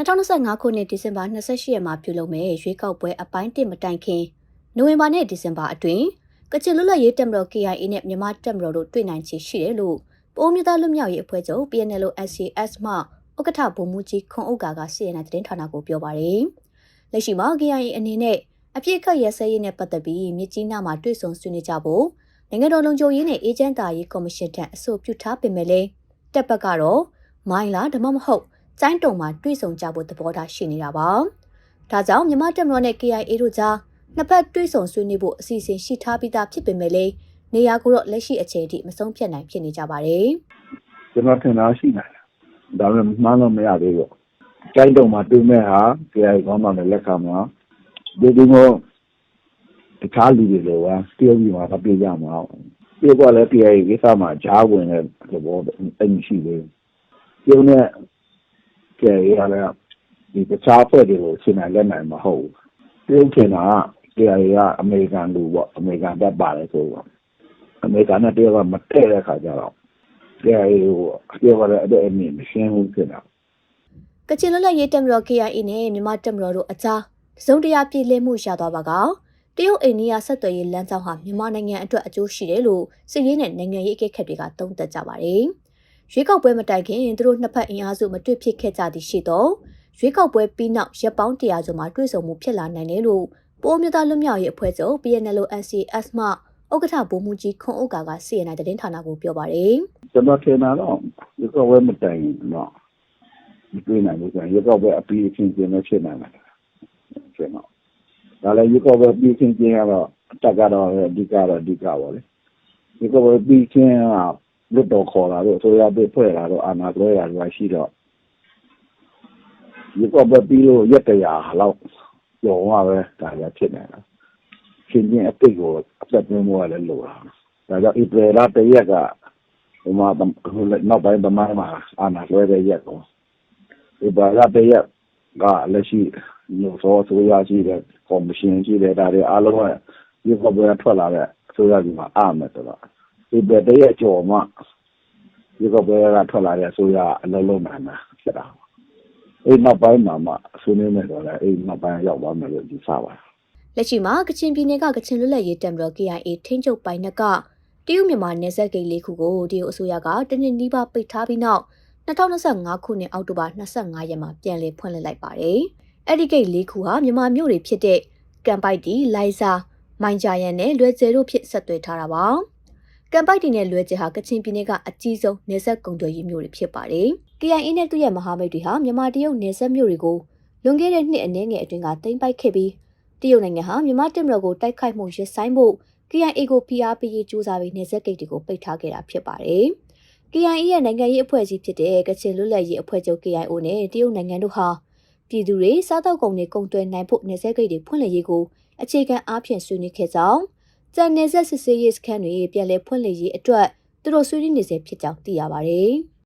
2025ခုနှစ်ဒီဇင်ဘာ28ရက်မှာပြုလုပ်မဲ့ရွေးကောက်ပွဲအပိုင်း1မတိုင်ခင်နိုဝင်ဘာနဲ့ဒီဇင်ဘာအတွင်းကချင်လွတ်လပ်ရေးတပ်မတော် KIA နဲ့မြန်မာတပ်မတော်တို့တွေ့နိုင်ချေရှိတယ်လို့ပိုးမြသားလွတ်မြောက်ရေးအဖွဲ့ချုပ် PNL SCS မှဥက္ကဋ္ဌဗိုလ်မှူးကြီးခွန်ဥက္ကာကစီရင်တဲ့သတင်းဌာနကိုပြောပါရယ်လက်ရှိမှာ KIA အနေနဲ့အပြစ်ခတ်ရစဲရေးနဲ့ပတ်သက်ပြီးမြစ်ကြီးနားမှာတွေ့ဆုံဆွေးနွေးကြဖို့နိုင်ငံတော်လုံခြုံရေးနဲ့အေဂျင့်တာရေးကော်မရှင်ထံအဆိုပြုထားပေမဲ့လည်းတပ်ဘက်ကတော့မိုင်းလားဒါမှမဟုတ် ကျိုင်းတုံမှာတွေ့ဆုံကြဖို့သဘောထားရှိနေတာပါ။ဒါကြောင့်မြန်မာတပ်မတော်နဲ့ KIA တို့ကြားနှစ်ဖက်တွေ့ဆုံဆွေးနွေးဖို့အစီအစဉ်ရှိထားပြီးသားဖြစ်ပေမဲ့လည်းနေရာကိုတော့လက်ရှိအချိန်ထိမဆုံးဖြတ်နိုင်ဖြစ်နေကြပါတယ်ကျွန်တော်ထင်တာရှိနိုင်တယ်ဒါပေမဲ့မှန်းလို့မရသေးဘူးကြိုက်တော့မှတွေ့မဲ့ဟာကြာကောင်းတော့လက်ခံမှာဒီဒီမို့တခြားလူတွေလိုပါတရုတ်ပြည်မှာမပြေကြမှာပြေကလည်းပြေကိစ္စမှာဂျားဝင်တဲ့သဘောအမရှိသေးဘူးပြုံးနဲ့ ကြာရလည်း ဒီတခြားဖွဲ့တွေကိုရှင်းနိုင်လက်နိုင်မဟုတ်ဘူးပြုံးချင်တာကကြာရကအမေရိကန်လူပေါ့ အမေရိကန်တက်ပါတယ်ဆိုတော့ အမေရိကန်နဲ့ တရုတ်က မတည့်တဲ့ခါကျတော့ကြာရဟိုပြောရတဲ့အမြင်မရှင်းဘူးဖြစ်တာ။ကချင်လွတ်လပ်ရေးတပ်မတော် KIA နဲ့ မြန်မာတပ်မတော်တို့အကြား တစုံတရာ ပြည်လဲမှု ရသွားပါက တရုတ်အိန္ဒိယ ဆက်သွယ်ရေးလမ်းကြောင်းဟာ မြန်မာနိုင်ငံအတွက် အကျိုးရှိတယ်လို့ စစ်ရေးနဲ့ နိုင်ငံရေး အကဲခတ်တွေက သုံးသပ်ကြပါတယ်။ ရွေးကောက်ပွဲမတိုင်ခင်သူတို့နှစ်ဖက်အင်အားစုမတွေ့ဖြစ်ခဲ့ကြသည်ရှိတော့ရွေးကောက်ပွဲပြီးနောက်ရပ်ပေါင်းတရာကျော်မှာတွေ့ဆုံမှုဖြစ်လာနိုင်တယ်လို့ပိုးမြသားလွတ်မြောက်ရေးအဖွဲ့ချုပ် PNL NCS မှဥက္ကဋ္ဌဗိုလ်မှူးကြီးခွန်ဥက္ကာကစီရင်တဲ့သတင်းဌာနကိုပြောပါတယ်ကျွန်တော်ထင်တာတော့ဒီကောဝဲမတိုင်ဘူးတော့ဒီတွေ့နိုင်လို့ဆိုရင်ဒီကောဝဲအပီးအချင်းချင်းနဲ့ဖြစ်နိုင်တယ်ကျွန်တော်ဒါလည်းဒီကောဝဲပြီးချင်းချင်းကတော့တက်ကတော့အဓိကတော့အဓိကပါလေဒီကောဝဲပြီးချင်းက လွတ်တော်ခေါ်လာတော့ဆိုရပြဖွဲ့လာတော့အာနာလွဲရလွာရှိတော့ဒီကောဝဲပြီးလို့ရက်တရာလောက်ကျော်မှာပဲဒါရဖြစ်နေတာချင်းချင်းအပိတ်ကိုအသက်သွင်းဖို့လည်းလိုတာဒါကြောင့်ဧပြီလတရက်ကဟိုမှာနောက်ပိုင်းသမိုင်းမှာအာဏာလွှဲတဲ့ရက်ကိုဒီဘာသာတရက်ကလက်ရှိမျိုးစောဆိုရရှိတဲ့ကော်မရှင်ရှိတဲ့ဒါတွေအားလုံးကဒီကဘယ်ထွက်လာတဲ့အစိုးရကြီးမှာအားမယ်ဆိုတော့ ဒီဘက်တရက်ကြော်မှဒီကဘယ်ကထွက်လာတဲ့အစိုးရအလုံးလုံးမှန်တာဖြစ်တာအဲ့နောက်ပိုင်းမှာမှဆွေးနွေးမယ်ဆိုတော့အဲ့နောက်ပိုင်းရောက်သွားမယ်လို့ဒီစားပါ။လက်ရှိမှာကချင်ပြည်နယ်ကကချင်လွတ်လပ်ရေးတပ်မတော် KIA ထိန်းချုပ်ပိုင်နက်ကတရုတ်မြန်မာနယ်စပ်ဂိတ်လေးခုကိုတရုတ်အစိုးရကတနင်္နီးပါးပိတ်ထားပြီးနောက်2025ခုနှစ်အောက်တိုဘာ25ရက်မှာပြန်လည်ဖွင့်လှစ်လိုက်ပါတယ်။အဲ့ဒီဂိတ်လေးခုဟာမြန်မာမြို့တွေဖြစ်တဲ့ကမ်ပိုက်တီ၊လိုင်ဇာ၊မိုင်ဂျာယန်နဲ့လွယ်ကျဲတို့ဖြစ်ဆက်သွယ်ထားတာပါ။ ကမ်ပိုက်တီနဲ့လွယ်ကျဲဟာကချင်ပြည်နယ်ကအကြီးဆုံးနယ်စပ်ကုန်သွယ်ရေးမြို့တွေဖြစ်ပါတယ်။ KIA နဲ့သူ့ရဲ့မဟာမိတ်တွေဟာမြန်မာတရုတ်နယ်စပ်မြို့တွေကိုလွန်ခဲ့တဲ့နှစ်အနည်းငယ်အတွင်းကသိမ်းပိုက်ခဲ့ပြီးတရုတ်နိုင်ငံဟာမြန်မာတပ်မတော်ကိုတိုက်ခိုက်မှုရဆိုင်ဖို့ KIA ကိုဖိအားပေးရေးကြိုးစားပြီးနေဆက်ဂိတ်တွေကိုပိတ်ထားခဲ့တာဖြစ်ပါတယ်။ KIA ရဲ့နိုင်ငံရေးအဖွဲ့အစည်းဖြစ်တဲ့ကချင်လွတ်လပ်ရေးအဖွဲ့ချုပ် KIO နဲ့တရုတ်နိုင်ငံတို့ဟာပြည်သူတွေစားတောက်ကုန်တွေကုန်သွယ်နိုင်ဖို့နေဆက်ဂိတ်တွေဖွင့်လှစ်ရေးကိုအခြေခံအားဖြင့်ဆွေးနွေးခဲ့ကြောင်း ကြံနေဆက်စစ်ဆေးရေးစခန်းတွေပြန်လည်ဖွင့်လှစ်ရေးအတွက်သူတို့ဆွေးနွေးနေစေဖြစ်ကြောင်းသိရပါတယ်။